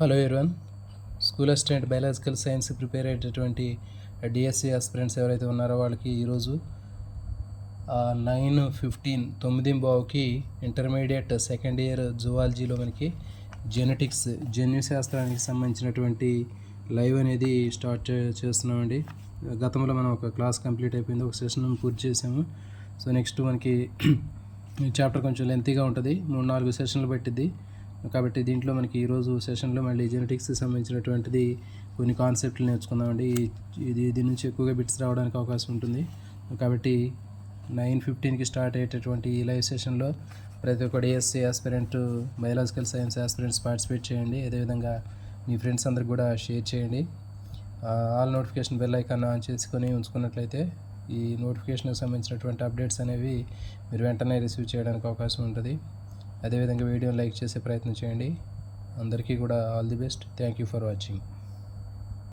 Hello everyone school assistant biological science prepare అయ్యేటటువంటి DSC aspirants ఎవరైతే ఉన్నారో వాళ్ళకి ఈరోజు నైన్ ఫిఫ్టీన్ తొమ్మిది బావుకి ఇంటర్మీడియట్ సెకండ్ ఇయర్ జువాలజీలో మనకి జెనెటిక్స్ జన్యు శాస్త్రానికి సంబంధించినటువంటి లైవ్ అనేది స్టార్ట్ చేస్తున్నామండి. గతంలో మనం ఒక క్లాస్ కంప్లీట్ అయిపోయింది ఒక సెషన్ పూర్తి చేసాము. సో నెక్స్ట్ మనకి ఈ చాప్టర్ కొంచెం లెంతీగా ఉంటుంది. మూడు నాలుగు సెషన్లు పట్టిద్ది. కాబట్టి దీంట్లో మనకి ఈరోజు సెషన్లో మళ్ళీ జెనెటిక్స్కి సంబంధించినటువంటిది కొన్ని కాన్సెప్ట్లు నేర్చుకుందామండి. ఇది దీని నుంచి ఎక్కువగా బిట్స్ రావడానికి అవకాశం ఉంటుంది. కాబట్టి నైన్ ఫిఫ్టీన్కి స్టార్ట్ అయ్యేటటువంటి ఈ లైవ్ సెషన్లో ప్రతి ఒక్క DSC aspirant biological science aspirants participate చేయండి. అదేవిధంగా మీ ఫ్రెండ్స్ అందరికి కూడా షేర్ చేయండి. All notification bell icon on చేసుకొని ఉంచుకున్నట్లయితే ఈ నోటిఫికేషన్కి సంబంధించినటువంటి అప్డేట్స్ అనేవి మీరు వెంటనే రిసీవ్ చేయడానికి అవకాశం ఉంటుంది. అదేవిధంగా వీడియోని లైక్ చేసే ప్రయత్నం చేయండి. అందరికీ కూడా all the best. Thank you for watching.